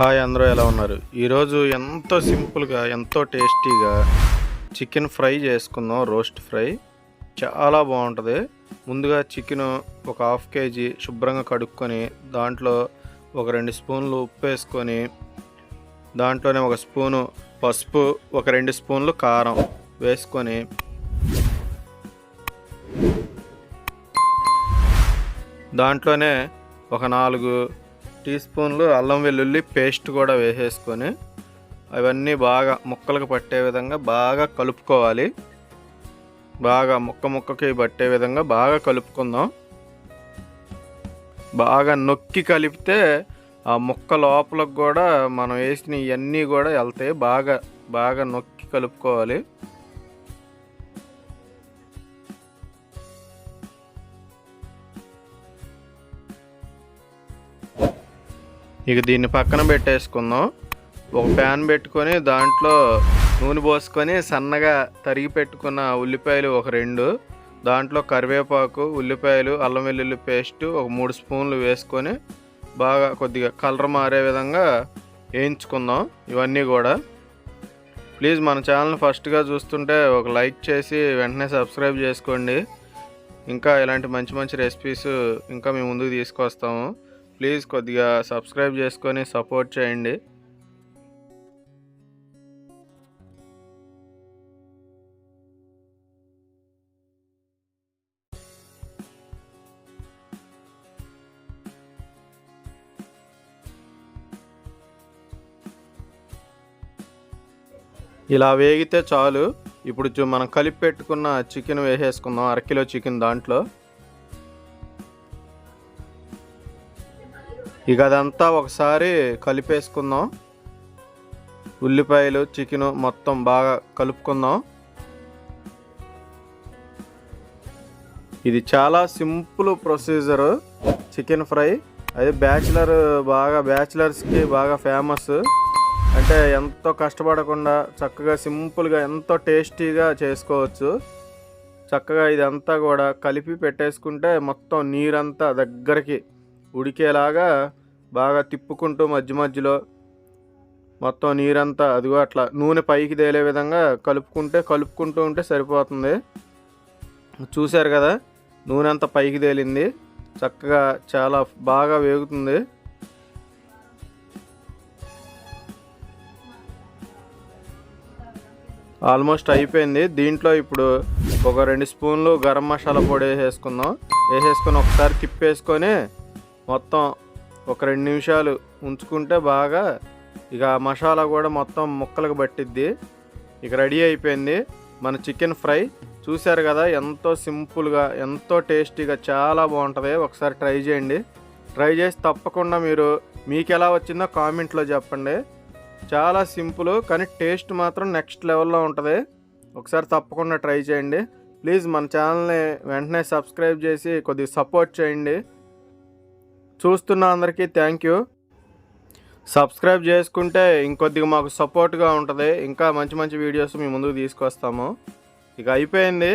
Hi అందరూ ఎలా ఉన్నారు? ఈరోజు ఎంతో సింపుల్గా ఎంతో టేస్టీగా చికెన్ ఫ్రై చేసుకుందాం రోస్ట్ ఫ్రై. చాలా బాగుంటుంది. ముందుగా చికెన్ ఒక హాఫ్ కేజీ శుభ్రంగా కడుక్కొని దాంట్లో ఒక రెండు స్పూన్లు ఉప్పు వేసుకొని దాంట్లోనే ఒక స్పూను పసుపు ఒక రెండు స్పూన్లు కారం వేసుకొని దాంట్లోనే ఒక నాలుగు టీ స్పూన్లు అల్లం వెల్లుల్లి పేస్ట్ కూడా వేసేసుకొని అవన్నీ బాగా ముక్కలకు పట్టే విధంగా బాగా కలుపుకోవాలి. బాగా ముక్క ముక్కకి పట్టే విధంగా బాగా కలుపుకుందాం. బాగా నొక్కి కలిపితే ఆ ముక్క లోపలకు కూడా మనం వేసిన ఇవన్నీ కూడా వెళ్తాయి. బాగా బాగా నొక్కి కలుపుకోవాలి. ఇక దీన్ని పక్కన పెట్టేసుకుందాం. ఒక ప్యాన్ పెట్టుకొని దాంట్లో నూనె పోసుకొని సన్నగా తరిగి పెట్టుకున్న ఉల్లిపాయలు ఒక రెండు. దాంట్లో కరివేపాకు ఉల్లిపాయలు అల్లం వెల్లుల్లి పేస్ట్ ఒక మూడు స్పూన్లు వేసుకొని బాగా కొద్దిగా కలర్ మారే విధంగా వేయించుకుందాం ఇవన్నీ కూడా. ప్లీజ్ మన ఛానల్ ఫస్ట్గా చూస్తుంటే ఒక లైక్ చేసి వెంటనే సబ్స్క్రైబ్ చేసుకోండి. ఇంకా ఇలాంటి మంచి మంచి రెసిపీస్ ఇంకా మేము ముందుకు తీసుకొస్తాము. ప్లీజ్ కొద్దిగా సబ్స్క్రైబ్ చేసుకొని సపోర్ట్ చేయండి. ఇలా వేగితే చాలు. ఇప్పుడు మనం కలిపి పెట్టుకున్న చికెన్ వేసేసుకుందాం. అరకిలో చికెన్ దాంట్లో. ఇక అదంతా ఒకసారి కలిపేసుకుందాం. ఉల్లిపాయలు చికెను మొత్తం బాగా కలుపుకుందాం. ఇది చాలా సింపుల్ ప్రొసీజర్. Chicken fry. అది బ్యాచిలర్ బాగా బ్యాచిలర్స్కి బాగా ఫేమస్ అంటే ఎంతో కష్టపడకుండా చక్కగా సింపుల్గా ఎంతో టేస్టీగా చేసుకోవచ్చు. చక్కగా ఇదంతా కూడా కలిపి పెట్టేసుకుంటే మొత్తం నీరంతా దగ్గరికి ఉడికేలాగా బాగా తిప్పుకుంటూ మధ్య మధ్యలో మొత్తం నీరంతా అదిగో అట్లా నూనె పైకి తేలే విధంగా కలుపుకుంటే కలుపుకుంటూ ఉంటే సరిపోతుంది. చూశారు కదా నూనె అంతా పైకి తేలింది. చక్కగా చాలా బాగా వేగుతుంది. ఆల్మోస్ట్ అయిపోయింది. దీంట్లో ఇప్పుడు ఒక రెండు స్పూన్లు గరం మసాలా పొడి వేసేసుకుందాం. వేసేసుకొని ఒకసారి తిప్పేసుకొని మొత్తం ఒక రెండు నిమిషాలు ఉంచుకుంటే బాగా ఇక మసాలా కూడా మొత్తం ముక్కలకు పట్టిద్ది. ఇక రెడీ అయిపోయింది. మన చికెన్ ఫ్రై చూశారు కదా ఎంతో సింపుల్గా ఎంతో టేస్టీగా చాలా బాగుంటుంది. ఒకసారి ట్రై చేయండి. ట్రై చేసి తప్పకుండా మీరు మీకు ఎలా వచ్చిందో కామెంట్లో చెప్పండి. చాలా సింపుల్ కానీ టేస్ట్ మాత్రం నెక్స్ట్ లెవెల్లో ఉంటుంది. ఒకసారి తప్పకుండా ట్రై చేయండి. ప్లీజ్ మన ఛానల్ని వెంటనే సబ్స్క్రైబ్ చేసి కొద్దిగా సపోర్ట్ చేయండి. చూస్తున్న అందరికీ థ్యాంక్ యూ సబ్స్క్రైబ్ చేసుకుంటే ఇంకొద్దిగా మాకు సపోర్ట్గా ఉంటుంది. ఇంకా మంచి మంచి వీడియోస్ మీ ముందుకు తీసుకొస్తాము. ఇక అయిపోయింది.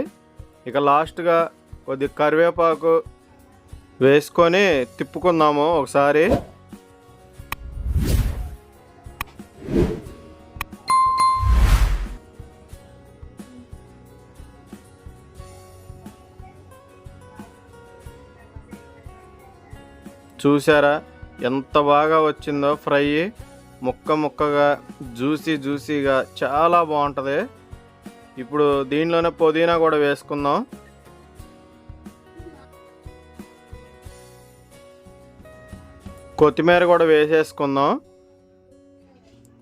ఇక లాస్ట్గా కొద్దిగా కరివేపాకు వేసుకొని తిప్పుకుందాము ఒకసారి. చూసారా ఎంత బాగా వచ్చిందో ఫ్రై. ముక్క ముక్కగా జ్యూసీ జ్యూసీగా చాలా బాగుంటుంది. ఇప్పుడు దీనిలోనే పుదీనా కూడా వేసుకుందాం. కొత్తిమీర కూడా వేసేసుకుందాం.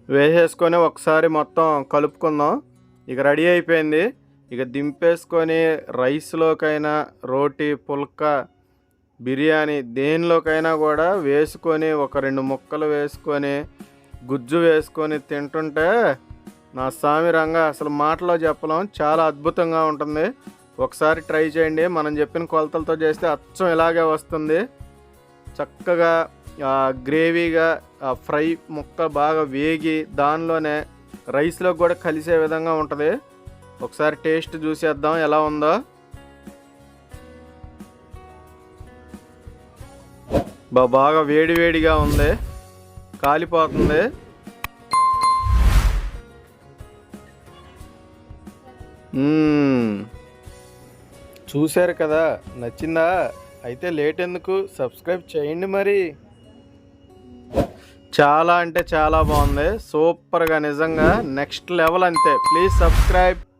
వేసేసుకొని ఒకసారి మొత్తం కలుపుకుందాం. ఇక రెడీ అయిపోయింది. ఇక దింపేసుకొని రైస్లోకైనా రోటీ పుల్కా బిర్యానీ దేనిలోకైనా కూడా వేసుకొని ఒక రెండు ముక్కలు వేసుకొని గుజ్జు వేసుకొని తింటుంటే నా స్వామి రంగా అసలు మాటలో చెప్పలేం. చాలా అద్భుతంగా ఉంటుంది. ఒకసారి ట్రై చేయండి. మనం చెప్పిన కొలతలతో చేస్తే అచ్చం ఇలాగే వస్తుంది. చక్కగా గ్రేవీగా ఆ ఫ్రై ముక్క బాగా వేగి దానిలోనే రైస్లో కూడా కలిసే విధంగా ఉంటుంది. ఒకసారి టేస్ట్ చూసేద్దాం ఎలా ఉందో. బాగా వేడి వేడిగా ఉంది. కాలిపోతుంది. చూశారు కదా నచ్చిందా? అయితే లేట్ ఎందుకు? సబ్స్క్రైబ్ చేయండి మరి. చాలా అంటే చాలా బాగుంది. సూపర్గా నిజంగా. నెక్స్ట్ లెవెల్ అంతే. Please subscribe.